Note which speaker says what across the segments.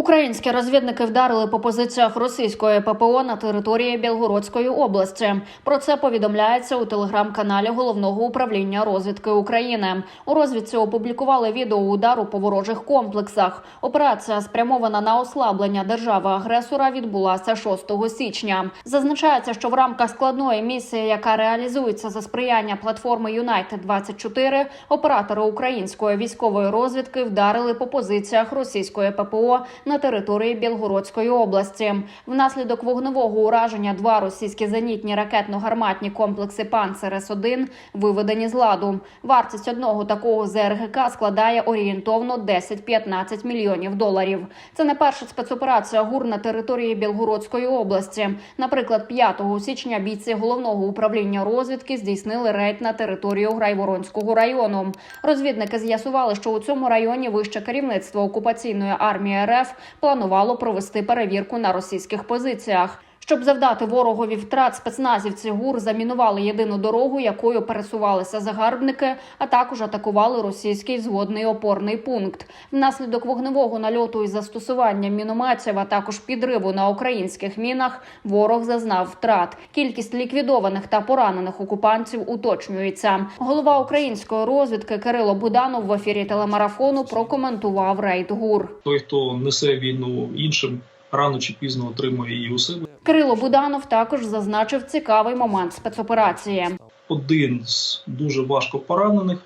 Speaker 1: Українські розвідники вдарили по позиціях російської ППО на території Білгородської області. Про це повідомляється у телеграм-каналі головного управління розвідки України. У розвідці опублікували відео удару по ворожих комплексах. Операція, спрямована на ослаблення держави-агресора, відбулася 6 січня. Зазначається, що в рамках складної місії, яка реалізується за сприяння платформи Юнайтед 24 оператори української військової розвідки вдарили по позиціях російської ППО на території Білгородської області. Внаслідок вогневого ураження два російські зенітні ракетно-гарматні комплекси Панцер С-1 виведені з ладу. Вартість одного такого ЗРГК складає орієнтовно 10-15 мільйонів доларів. Це не перша спецоперація ГУР на території Білгородської області. Наприклад, 5 січня бійці головного управління розвідки здійснили рейд на територію Грайворонського району. Розвідники з'ясували, що у цьому районі вище керівництво окупаційної армії РФ планувало провести перевірку на російських позиціях. Щоб завдати ворогові втрат, спецназівці ГУР замінували єдину дорогу, якою пересувалися загарбники, а також атакували російський згодний опорний пункт. Внаслідок вогневого нальоту із застосуванням мінометів, а також підриву на українських мінах, ворог зазнав втрат. Кількість ліквідованих та поранених окупантів уточнюється. Голова української розвідки Кирило Буданов в ефірі телемарафону прокоментував рейд ГУР.
Speaker 2: той, хто несе війну іншим, рано чи пізно отримує її у себе.
Speaker 1: Кирило Буданов також зазначив цікавий момент спецоперації.
Speaker 2: Один з дуже важко поранених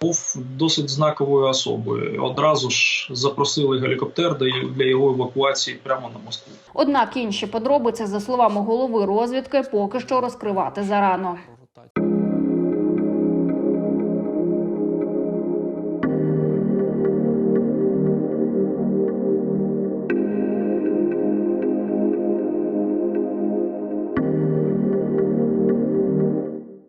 Speaker 2: був досить знаковою особою. Одразу ж запросили гелікоптер для- його евакуації прямо на Москву.
Speaker 1: Однак інші подробиці, за словами голови розвідки, поки що розкривати зарано.